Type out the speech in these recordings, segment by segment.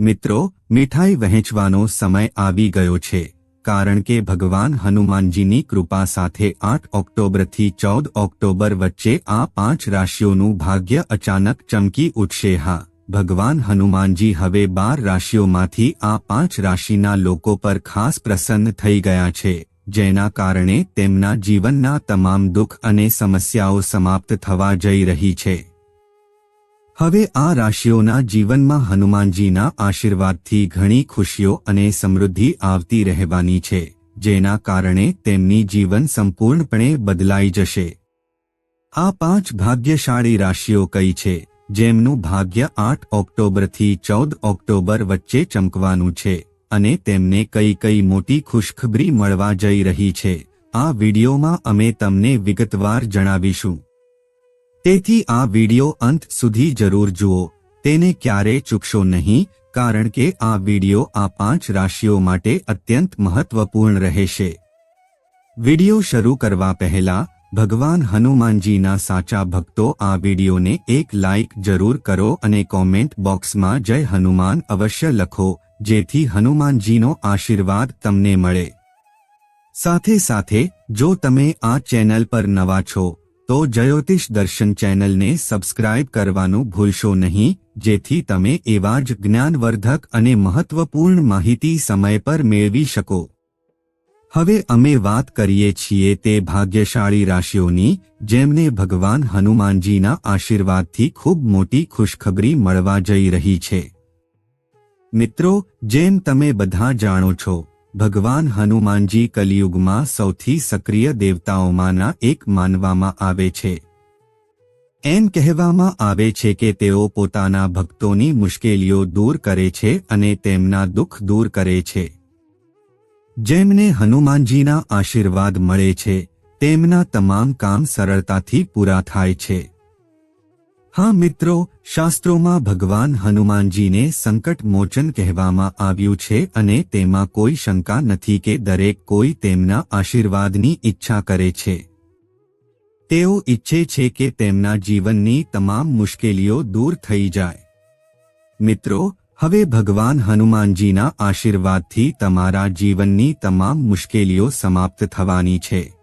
મિત્રો, મીઠાઈ વહેંચવાનો સમય આવી ગયો છે, કારણ કે ભગવાન હનુમાનજીની કૃપા સાથે આઠ ઓક્ટોબરથી ચૌદ ઓક્ટોબર વચ્ચે આ પાંચ રાશિઓનું ભાગ્ય અચાનક ચમકી ઉઠશે. હા, ભગવાન હનુમાનજી હવે બાર રાશિઓમાંથી આ પાંચ રાશિના લોકો પર ખાસ પ્રસન્ન થઈ ગયા છે, જેના કારણે તેમના જીવનના તમામ દુઃખ અને સમસ્યાઓ સમાપ્ત થવા જઈ રહી છે. હવે આ રાશિઓના જીવનમાં હનુમાનજીના આશીર્વાદથી ઘણી ખુશીઓ અને સમૃદ્ધિ આવતી રહેવાની છે, જેના કારણે તેમની જીવન સંપૂર્ણપણે બદલાઈ જશે. આ પાંચ ભાગ્યશાળી રાશિઓ કઈ છે, જેમનું ભાગ્ય આઠ ઓક્ટોબરથી ચૌદ ઓક્ટોબર વચ્ચે ચમકવાનું છે, અને તેમને કઈ કઈ મોટી ખુશખબરી મળવા જઈ રહી છે, આ વિડીયોમાં અમે તમને વિગતવાર જણાવીશું. તેથી આ વિડિયો અંત સુધી જરૂર જુઓ. તેને ક્યારે ચૂકશો નહીં, કારણ કે આ વિડિયો આ પાંચ રાશિઓ માટે અત્યંત મહત્વપૂર્ણ રહેશે. વિડિયો શરૂ કરવા પહેલા, ભગવાન હનુમાનજીના સાચા ભક્તો આ વિડિયોને એક લાઇક જરૂર કરો અને કોમેન્ટ બોક્સમાં જય હનુમાન અવશ્ય લખો, જેથી હનુમાનજીનો આશીર્વાદ તમને મળે. સાથે સાથે, જો તમે આ ચેનલ પર નવા છો તો જ્યોતિષ દર્શન ચેનલને સબસ્ક્રાઇબ કરવાનું ભૂલશો નહીં, જેથી તમે એવા જ જ્ઞાનવર્ધક અને મહત્વપૂર્ણ માહિતી સમય પર મેળવી શકો. હવે અમે વાત કરીએ છીએ તે ભાગ્યશાળી રાશિઓની, જેમને ભગવાન હનુમાનજીના આશીર્વાદથી ખૂબ મોટી ખુશખબરી મળવા જઈ રહી છે. મિત્રો, જેમ તમે બધા જાણો છો ભગવાન હનુમાનજી કલિયુગમાં સૌથી સક્રિય દેવતાઓમાંના એક માનવામાં આવે છે. એમ કહેવામાં આવે છે કે તેઓ પોતાના ભક્તોની મુશ્કેલીઓ દૂર કરે છે અને તેમના દુઃખ દૂર કરે છે. જેમને હનુમાનજીના આશીર્વાદ મળે છે, તેમના તમામ કામ સરળતાથી પૂરા થાય છે. હા મિત્રો, શાસ્ત્રોમાં ભગવાન હનુમાનજીને સંકટ મોચન કહેવામાં આવ્યું છે અને તેમાં કોઈ શંકા નથી કે દરેક કોઈ તેમના આશીર્વાદની ઈચ્છા કરે છે. તેઓ ઈચ્છે છે કે તેમના જીવનની તમામ મુશ્કેલીઓ દૂર થઈ જાય. મિત્રો, હવે ભગવાન હનુમાનજીના આશીર્વાદથી તમારા જીવનની તમામ મુશ્કેલીઓ સમાપ્ત થવાની છે.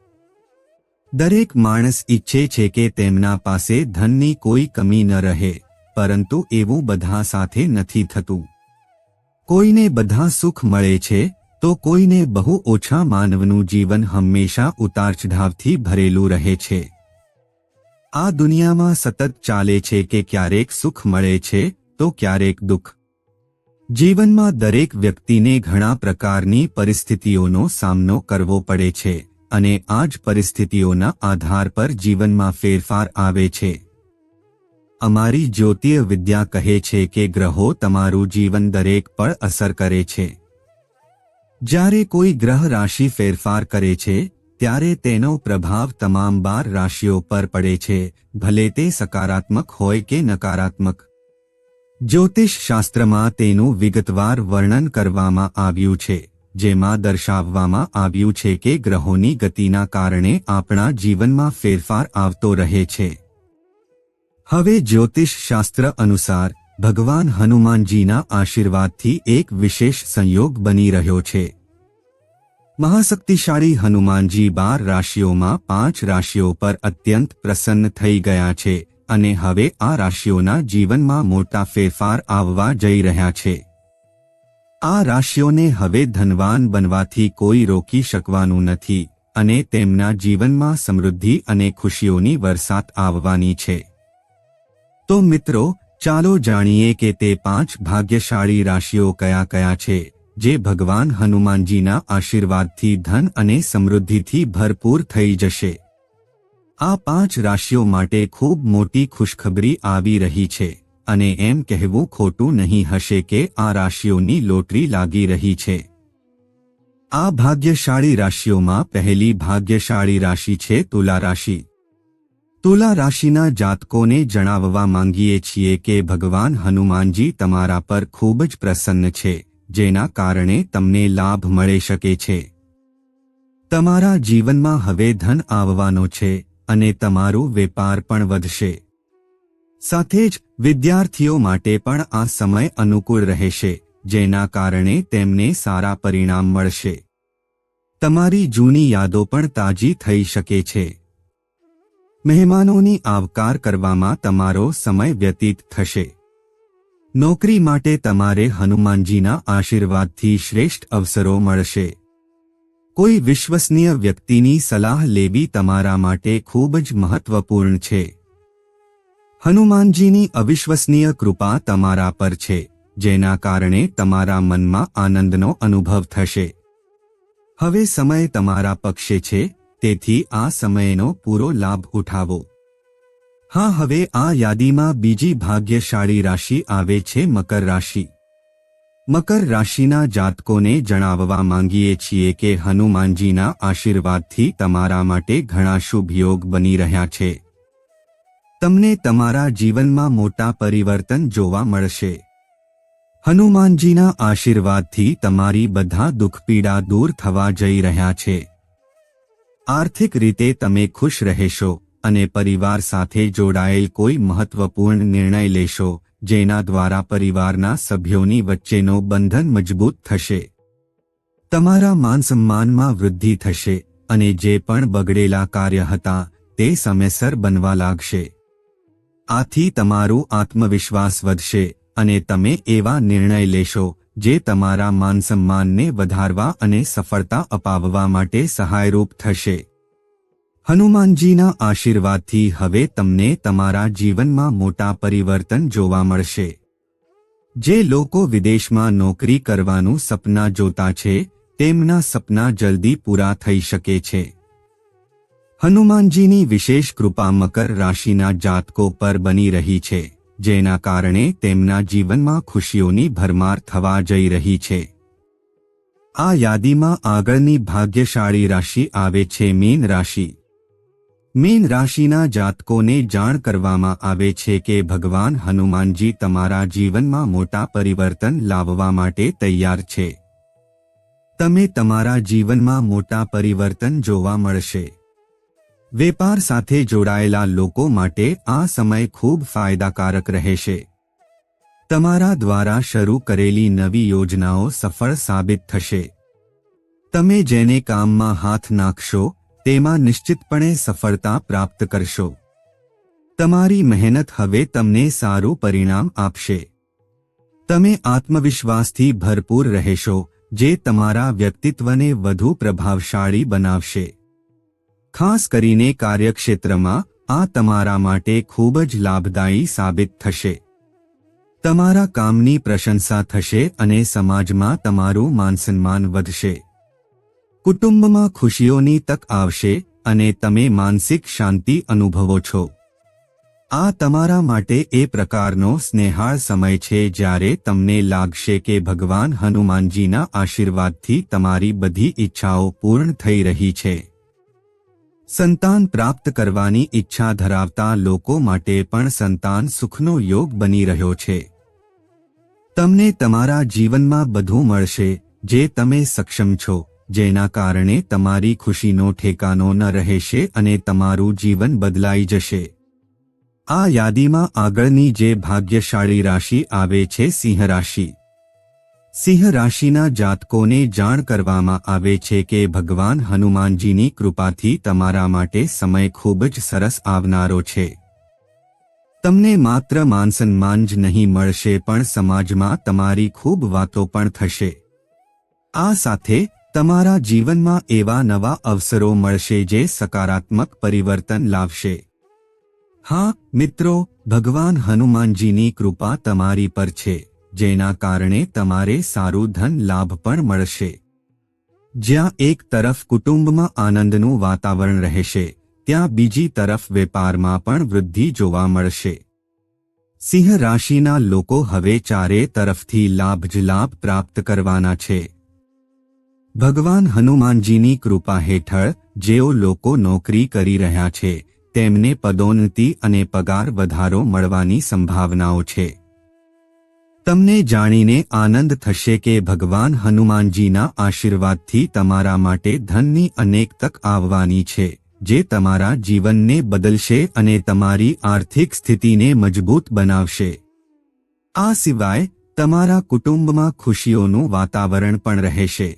દરેક માણસ ઈચ્છે છે કે તેમના પાસે ધનની કોઈ કમી ન રહે, પરંતુ એવું બધા સાથે નથી થતું. કોઈને બધા સુખ મળે છે, તો કોઈને બહુ ઓછા માનવનું જીવન હંમેશા ઉતાર ચઢાવથી ભરેલું રહે છે. આ દુનિયામાં સતત ચાલે છે કે ક્યારેક સુખ મળે છે, તો ક્યારેક દુઃખ. જીવનમાં દરેક વ્યક્તિને ઘણા પ્રકારની પરિસ્થિતિઓનો સામનો કરવો પડે છે. અને આ જ પરિસ્થિતિઓના આધાર પર જીવનમાં ફેરફાર આવે છે. અમારી જ્યોતિય વિદ્યા કહે છે કે ગ્રહો તમારું જીવન દરેક પર અસર કરે છે. જ્યારે કોઈ ગ્રહ રાશિ ફેરફાર કરે છે, ત્યારે તેનો પ્રભાવ તમામ બાર રાશિઓ પર પડે છે, ભલે તે સકારાત્મક હોય કે નકારાત્મક. જ્યોતિષ શાસ્ત્રમાં તેનું વિગતવાર વર્ણન કરવામાં આવ્યું છે. જેમાં દર્શાવવામાં આવ્યું છે કે ગ્રહોની ગતિના કારણે આપણા જીવનમાં ફેરફાર આવતો રહે છે. હવે જ્યોતિષ શાસ્ત્ર અનુસાર, ભગવાન હનુમાનજીના આશીર્વાદથી એક વિશેષ સંયોગ બની રહ્યો છે. મહાશક્તિશાળી હનુમાનજી બાર રાશિઓમાં પાંચ રાશિઓ પર અત્યંત પ્રસન્ન થઈ ગયા છે અને હવે આ રાશિઓના જીવનમાં મોટા ફેરફાર આવવા જઈ રહ્યા છે. આ રાશિઓને હવે ધનવાન બનવાથી કોઈ રોકી શકવાનું નથી અને તેમના જીવનમાં સમૃદ્ધિ અને ખુશીઓની વરસાદ આવવાની છે. તો મિત્રો, ચાલો જાણીએ કે તે પાંચ ભાગ્યશાળી રાશિઓ કયા કયા છે, જે ભગવાન હનુમાનજીના આશીર્વાદથી ધન અને સમૃદ્ધિથી ભરપૂર થઈ જશે. આ પાંચ રાશિઓ માટે ખૂબ મોટી ખુશખબરી આવી રહી છે. અને એમ કહેવું ખોટું નહીં હશે કે આ રાશિઓની લોટરી લાગી રહી છે. આ ભાગ્યશાળી રાશિઓમાં પહેલી ભાગ્યશાળી રાશિ છે તુલા રાશિ. તુલા રાશિના જાતકોને જણાવવા માંગીએ છીએ કે ભગવાન હનુમાનજી તમારા પર ખૂબ જ પ્રસન્ન છે, જેના કારણે તમને લાભ મળી શકે છે. તમારા જીવનમાં હવે ધન આવવાનો છે અને તમારું વેપાર પણ વધશે. સાથે જ વિદ્યાર્થીઓ માટે પણ આ સમય અનુકૂળ રહેશે, જેના કારણે તેમને સારા પરિણામ મળશે. તમારી જૂની યાદો પણ તાજી થઈ શકે છે. મહેમાનોની આવકાર કરવામાં તમારો સમય વ્યતીત થશે. નોકરી માટે તમારે હનુમાનજીના આશીર્વાદથી શ્રેષ્ઠ અવસરો મળશે. કોઈ વિશ્વસનીય વ્યક્તિની સલાહ લેવી તમારા માટે ખૂબ જ મહત્વપૂર્ણ છે. હનુમાનજીની અવિશ્વસનીય કૃપા તમારા પર છે, જેના કારણે તમારા મનમાં આનંદનો અનુભવ થશે. હવે સમય તમારા પક્ષે છે, તેથી આ સમયનો પૂરો લાભ ઉઠાવો. હા, હવે આ યાદીમાં બીજી ભાગ્યશાળી રાશિ આવે છે, મકર રાશિ. મકર રાશિના જાતકોને જણાવવા માંગીએ છીએ કે હનુમાનજીના આશીર્વાદથી તમારા માટે ઘણા શુભ યોગ બની રહ્યા છે. તમને તમારા જીવનમાં મોટા પરિવર્તન જોવા મળશે. હનુમાનજીના આશીર્વાદથી તમારી બધા દુઃખપીડા દૂર થવા જઈ રહ્યા છે. આર્થિક રીતે તમે ખુશ રહેશો અને પરિવાર સાથે જોડાયેલ કોઈ મહત્વપૂર્ણ નિર્ણય લેશો, જેના દ્વારા પરિવારના સભ્યોની વચ્ચેનો બંધન મજબૂત થશે. તમારા માનસન્માનમાં વૃદ્ધિ થશે અને જે પણ બગડેલા કાર્ય હતા, તે સમયસર બનવા લાગશે. આથી તમારું આત્મવિશ્વાસ વધશે અને તમે એવા નિર્ણય લેશો જે તમારા માનસન્માનને વધારવા અને સફળતા અપાવવા માટે સહાયરૂપ થશે. હનુમાનજીના આશીર્વાદથી હવે તમને તમારા જીવનમાં મોટા પરિવર્તન જોવા મળશે. જે લોકો વિદેશમાં નોકરી કરવાનું સપના જોતા છે, તેમના સપના જલ્દી પૂરા થઈ શકે છે. હનુમાનજીની વિશેષ કૃપા મકર રાશિના જાતકો પર બની રહી છે, જેના કારણે તેમના જીવનમાં ખુશીઓની ભરમાર થવા જઈ રહી છે. આ યાદીમાં આગળની ભાગ્યશાળી રાશિ આવે છે મીન રાશિ. મીન રાશિના જાતકોને જાણ કરવામાં આવે છે કે ભગવાન હનુમાનજી તમારા જીવનમાં મોટા પરિવર્તન લાવવા માટે તૈયાર છે. તમે તમારા જીવનમાં મોટા પરિવર્તન જોવા મળશે. વેપાર સાથે જોડાયેલા લોકો માટે આ સમય ખૂબ ફાયદાકારક રહેશે. તમારા દ્વારા શરૂ કરેલી નવી યોજનાઓ સફળ સાબિત થશે. તમે જેને કામમાં હાથ નાખશો, તેમાં નિશ્ચિતપણે સફળતા પ્રાપ્ત કરશો. તમારી મહેનત હવે તમને સારું પરિણામ આપશે. તમે આત્મવિશ્વાસથી ભરપૂર રહેશો, જે તમારા વ્યક્તિત્વને વધુ પ્રભાવશાળી બનાવશે. ખાસ કરીને કાર્યક્ષેત્રમાં, આ તમારા માટે ખૂબ જ લાભદાયી સાબિત થશે. તમારા કામની પ્રશંસા થશે અને સમાજમાં તમારું માનસન્માન વધશે. કુટુંબમાં ખુશીઓની તક આવશે અને તમે માનસિક શાંતિ અનુભવો છો. આ તમારા માટે એ પ્રકારનો સ્નેહાળ સમય છે જ્યારે તમને લાગશે કે ભગવાન હનુમાનજીના આશીર્વાદથી તમારી બધી ઈચ્છાઓ પૂર્ણ થઈ રહી છે. સંતાન પ્રાપ્ત કરવાની ઈચ્છા ધરાવતા લોકો માટે પણ સંતાન સુખનો યોગ બની રહ્યો છે. તમને તમારા જીવનમાં બધું મળશે, જે તમે સક્ષમ છો, જેના કારણે તમારી ખુશીનો ઠેકાનો ન રહેશે અને તમારું જીવન બદલાઈ જશે. આ યાદીમાં આગળની જે ભાગ્યશાળી રાશિ આવે છે સિંહ રાશિ. સિંહ રાશિના જાતકોને જાણ કરવામાં આવે છે કે ભગવાન હનુમાનજીની કૃપાથી તમારા માટે સમય ખૂબ જ સરસ આવનારો છે. તમને માત્ર માનસન્માન જ નહીં મળશે પણ સમાજમાં તમારી ખૂબ વાતો પણ થશે. આ સાથે તમારા જીવનમાં એવા નવા અવસરો મળશે જે સકારાત્મક પરિવર્તન લાવશે. હા, મિત્રો, ભગવાન હનુમાનજીની કૃપા તમારી પર છે. જેના કારણે તમારે સારું ધન લાભ પણ મળશે. જ્યાં એક તરફ કુટુંબમાં આનંદનું વાતાવરણ રહેશે, ત્યાં બીજી તરફ વેપારમાં પણ વૃદ્ધિ જોવા મળશે. સિંહ રાશિના લોકો હવે ચારે તરફથી લાભ જ લાભ પ્રાપ્ત કરવાના છે. ભગવાન હનુમાનજીની કૃપા હેઠળ જેઓ લોકો નોકરી કરી રહ્યા છે, તેમને પદોન્નતિ અને પગાર વધારો મળવાની સંભાવનાઓ છે. તમને જાણીને આનંદ થશે કે ભગવાન હનુમાનજીના આશીર્વાદથી તમારા માટે ધનની અનેક તક આવવાની છે, જે તમારા જીવનને બદલશે અને તમારી આર્થિક સ્થિતિને મજબૂત બનાવશે. આ સિવાય, તમારા કુટુંબમાં ખુશીઓનું વાતાવરણ પણ રહેશે.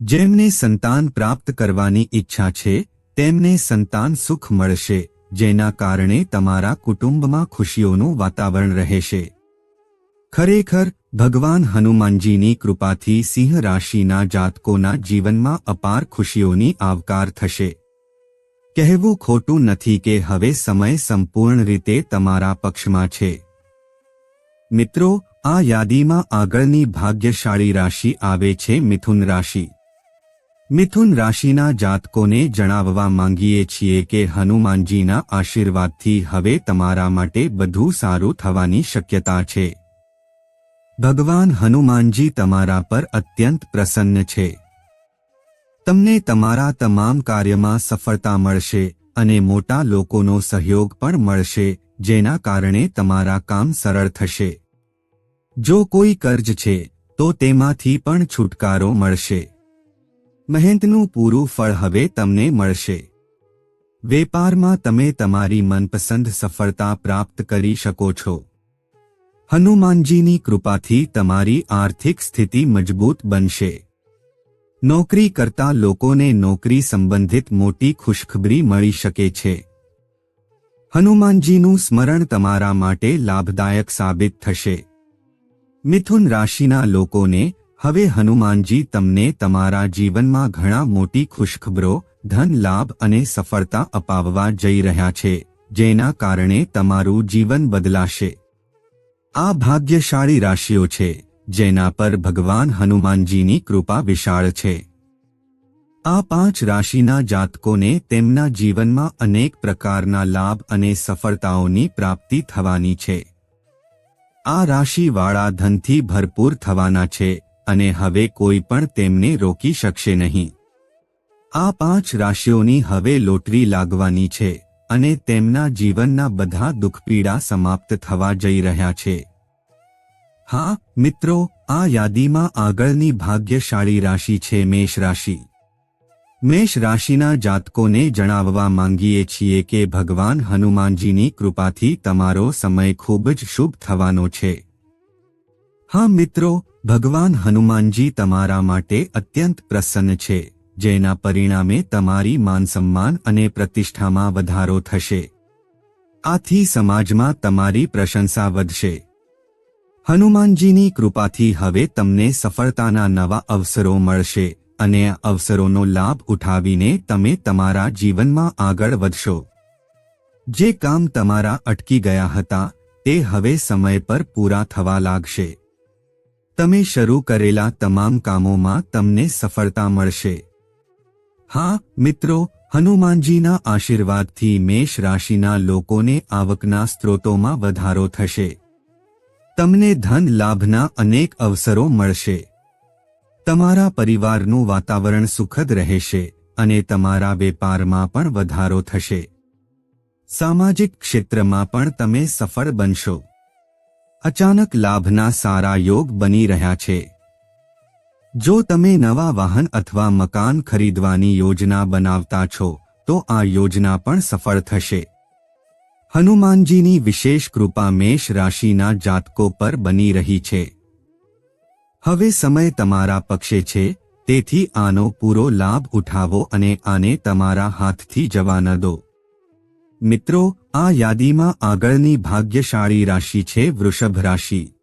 જેમને સંતાન પ્રાપ્ત કરવાની ઈચ્છા છે, તેમને સંતાન સુખ મળશે, જેના કારણે તમારા કુટુંબમાં ખુશીઓનું વાતાવરણ રહેશે. ખરેખર ભગવાન હનુમાનજીની કૃપાથી સિંહ રાશિના જાતકોના જીવનમાં અપાર ખુશીઓની આવકાર થશે. કહેવું ખોટું નથી કે હવે સમય સંપૂર્ણ રીતે તમારા પક્ષમાં છે. મિત્રો, આ યાદીમાં આગળની ભાગ્યશાળી રાશિ આવે છે મિથુન રાશિ. મિથુન રાશિના જાતકોને જણાવવા માંગીએ છીએ કે હનુમાનજીના આશીર્વાદથી હવે તમારા માટે બધું સારું થવાની શક્યતા છે. ભગવાન હનુમાનજી તમારા પર અત્યંત પ્રસન્ન છે. તમને તમારા તમામ કાર્યમાં સફળતા મળશે અને મોટા લોકોનો સહયોગ પણ મળશે, જેના કારણે તમારા કામ સરળ થશે. જો કોઈ કર્જ છે, તો તેમાંથી પણ છુટકારો મળશે. મહેનતનું પૂરું ફળ હવે તમને મળશે. વેપારમાં તમે તમારી મનપસંદ સફળતા પ્રાપ્ત કરી શકો છો. હનુમાનજીની કૃપાથી તમારી આર્થિક સ્થિતિ મજબૂત બનશે. નોકરી કરતા લોકોને નોકરી સંબંધિત મોટી ખુશખબરી મળી શકે છે. હનુમાનજીનું સ્મરણ તમારા માટે લાભદાયક સાબિત થશે. મિથુન રાશિના લોકોને, હવે હનુમાનજી તમને તમારા જીવનમાં ઘણા મોટી ખુશખબરો, ધન લાભ અને સફળતા અપાવવા જઈ રહ્યા છે, જેના કારણે તમારું જીવન બદલાશે. આ ભાગ્યશાળી રાશિઓ છે, જેના પર ભગવાન હનુમાનજીની કૃપા વિશાળ છે. આ પાંચ રાશિના જાતકોને તેમના જીવનમાં અનેક પ્રકારના લાભ અને સફળતાઓની પ્રાપ્તિ થવાની છે. આ રાશિવાળા ધનથી ભરપૂર થવાના છે અને હવે કોઈ પણ તેમને રોકી શકશે નહીં. આ પાંચ રાશિઓની હવે લોટરી લાગવાની છે. અને તેમના જીવનના બધા દુઃખપીડા સમાપ્ત થવા જઈ રહ્યા છે. હા, મિત્રો, આ યાદીમાં આગળની ભાગ્યશાળી રાશિ છે મેષ રાશિ. મેષ રાશિના જાતકોને જણાવવા માંગીએ છીએ કે ભગવાન હનુમાનજીની કૃપાથી તમારો સમય ખૂબ જ શુભ થવાનો છે. હા, મિત્રો, ભગવાન હનુમાનજી તમારા માટે અત્યંત પ્રસન્ન છે. જેના પરિણામે તમારી માનસન્માન અને પ્રતિષ્ઠામાં વધારો થશે. આથી સમાજમાં તમારી પ્રશંસા વધશે. હનુમાનજીની કૃપાથી હવે તમને સફળતાના નવા અવસરો મળશે અને આ અવસરોનો લાભ ઉઠાવીને તમે તમારા જીવનમાં આગળ વધશો. જે કામ તમારા અટકી ગયા હતા, તે હવે સમય પર પૂરા થવા લાગશે. તમે શરૂ કરેલા તમામ કામોમાં તમને સફળતા મળશે. હા, મિત્રો, હનુમાનજીના આશીર્વાદથી મેષ રાશિના લોકોને આવકના સ્ત્રોતોમાં વધારો થશે. તમને ધન લાભના અનેક અવસરો મળશે. તમારા પરિવારનું વાતાવરણ સુખદ રહેશે અને તમારા વેપારમાં પણ વધારો થશે. સામાજિક ક્ષેત્રમાં પણ તમે સફળ બનશો. અચાનક લાભના સારા યોગ બની રહ્યા છે. જો તમે નવા વાહન અથવા મકાન ખરીદવાની યોજના બનાવતા છો, તો આ યોજના પણ સફળ થશે. હનુમાનજીની વિશેષ કૃપા મેષ રાશિના જાતકો પર બની રહી છે. હવે સમય તમારા પક્ષે છે, તેથી આનો પૂરો લાભ ઉઠાવો અને આને તમારા હાથથી જવા ન દો. મિત્રો, આ યાદીમાં આગળની ભાગ્યશાળી રાશિ છે વૃષભ રાશિ.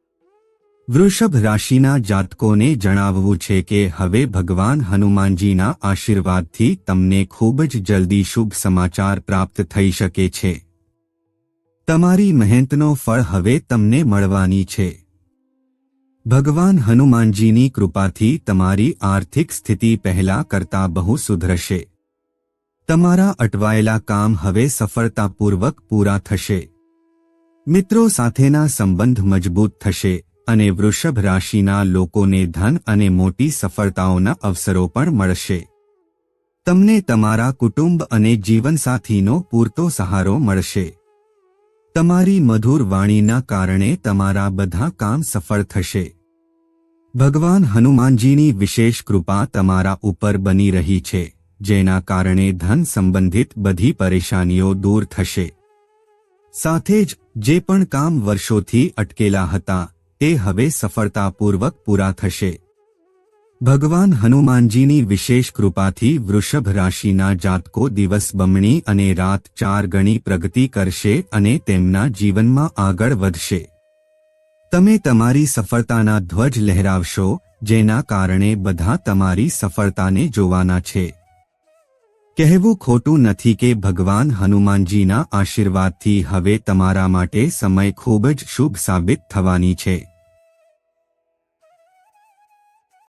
વૃષભ રાશિના જાતકોને જણાવવું છે કે હવે ભગવાન હનુમાનજીના આશીર્વાદથી તમને ખૂબ જ જલ્દી શુભ સમાચાર પ્રાપ્ત થઈ શકે છે. તમારી મહેનતનો ફળ હવે તમને મળવાની છે. ભગવાન હનુમાનજીની કૃપાથી તમારી આર્થિક સ્થિતિ પહેલા કરતા બહુ સુધરશે. તમારા અટવાયેલા કામ હવે સફળતાપૂર્વક પૂરા થશે. મિત્રો સાથેના સંબંધ મજબૂત થશે. અને વૃષભ રાશિના લોકોને ધન અને મોટી સફળતાઓના અવસરો પણ મળશે. તમને તમારા કુટુંબ અને જીવનસાથીનો પૂરતો સહારો મળશે. તમારી મધુર વાણીના કારણે તમારા બધા કામ સફળ થશે. ભગવાન હનુમાનજીની વિશેષ કૃપા તમારા ઉપર બની રહી છે, જેના કારણે ધન સંબંધિત બધી પરેશાનીઓ દૂર થશે. સાથે જ, જે પણ કામ વર્ષોથી અટકેલા હતા તે હવે સફળતાપૂર્વક પૂરા થશે. ભગવાન હનુમાનજીની વિશેષ કૃપાથી વૃષભ રાશિના જાતકો દિવસ બમણી અને રાત ચાર ગણી પ્રગતિ કરશે અને તેમના જીવનમાં આગળ વધશે. તમે તમારી સફળતાના ધ્વજ લહેરાવશો, જેના કારણે બધા તમારી સફળતાને જોવાના છે. કહેવું ખોટું નથી કે ભગવાન હનુમાનજીના આશીર્વાદથી હવે તમારા માટે સમય ખૂબ જ શુભ સાબિત થવાની છે.